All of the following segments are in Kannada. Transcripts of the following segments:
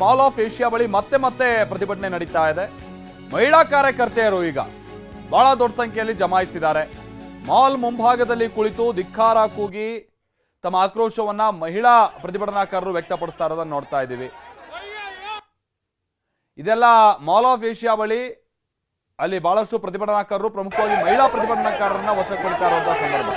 ಮಾಲ್ ಆಫ್ ಏಷ್ಯಾ ಬಳಿ ಮತ್ತೆ ಮತ್ತೆ ಪ್ರತಿಭಟನೆ ನಡೀತಾ ಇದೆ. ಮಹಿಳಾ ಕಾರ್ಯಕರ್ತೆಯರು ಈಗ ಬಹಳ ದೊಡ್ಡ ಸಂಖ್ಯೆಯಲ್ಲಿ ಜಮಾಯಿಸಿದ್ದಾರೆ. ಮಾಲ್ ಮುಂಭಾಗದಲ್ಲಿ ಕುಳಿತು ಧಿಕ್ಕಾರ ಕೂಗಿ ತಮ್ಮ ಆಕ್ರೋಶವನ್ನ ಮಹಿಳಾ ಪ್ರತಿಭಟನಾಕಾರರು ವ್ಯಕ್ತಪಡಿಸ್ತಾ ಇರೋದನ್ನ ನೋಡ್ತಾ ಇದ್ದೀವಿ. ಇದೆಲ್ಲ ಮಾಲ್ ಆಫ್ ಏಷ್ಯಾ ಬಳಿ ಅಲ್ಲಿ ಬಹಳಷ್ಟು ಪ್ರತಿಭಟನಾಕಾರರು ಪ್ರಮುಖವಾಗಿ ಮಹಿಳಾ ಪ್ರತಿಭಟನಾಕಾರರನ್ನ ಪಡಿತಾ ಇರುವಂತಹ ಸಂದರ್ಭ.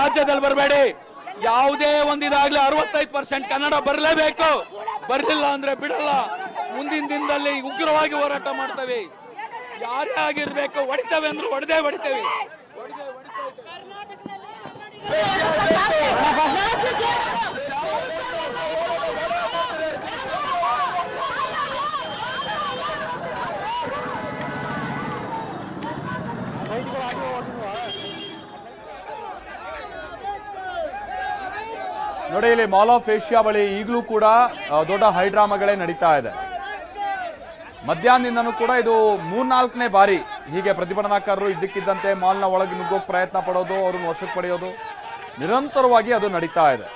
ರಾಜ್ಯದಲ್ಲಿ ಬರಬೇಡಿ. ಯಾವುದೇ ಒಂದಿದಾಗ್ಲಿ ಅರವತ್ತೈದು ಪರ್ಸೆಂಟ್ ಕನ್ನಡ ಬರಲೇಬೇಕು. ಬರಲಿಲ್ಲ ಅಂದ್ರೆ ಬಿಡಲ್ಲ. ಮುಂದಿನ ದಿನದಲ್ಲಿ ಉಗ್ರವಾಗಿ ಹೋರಾಟ ಮಾಡ್ತೇವೆ. ಯಾರೇ ಆಗಿರ್ಬೇಕು, ಹೊಡಿತೇವೆ ಅಂದ್ರೆ ಹೊಡೆದೇ ಹೊಡಿತೇವೆ. ನೋಡಿ, ಇಲ್ಲಿ ಮಾಲ್ ಆಫ್ ಏಷ್ಯಾ ಬಳಿ ಈಗಲೂ ಕೂಡ ದೊಡ್ಡ ಹೈಡ್ರಾಮಾಗಳೇ ನಡೀತಾ ಇದೆ. ಮಧ್ಯಾಹ್ನದಿಂದನೂ ಕೂಡ ಇದು ಮೂರ್ನಾಲ್ಕನೇ ಬಾರಿ ಹೀಗೆ ಪ್ರತಿಭಟನಾಕಾರರು ಇದ್ದಕ್ಕಿದ್ದಂತೆ ಮಾಲ್ನ ಒಳಗೆ ನುಗ್ಗೋಕೆ ಪ್ರಯತ್ನ ಪಡೋದು, ಅವ್ರನ್ನ ವಶಕ್ಕೆ ಪಡೆಯೋದು, ನಿರಂತರವಾಗಿ ಅದು ನಡೀತಾ ಇದೆ.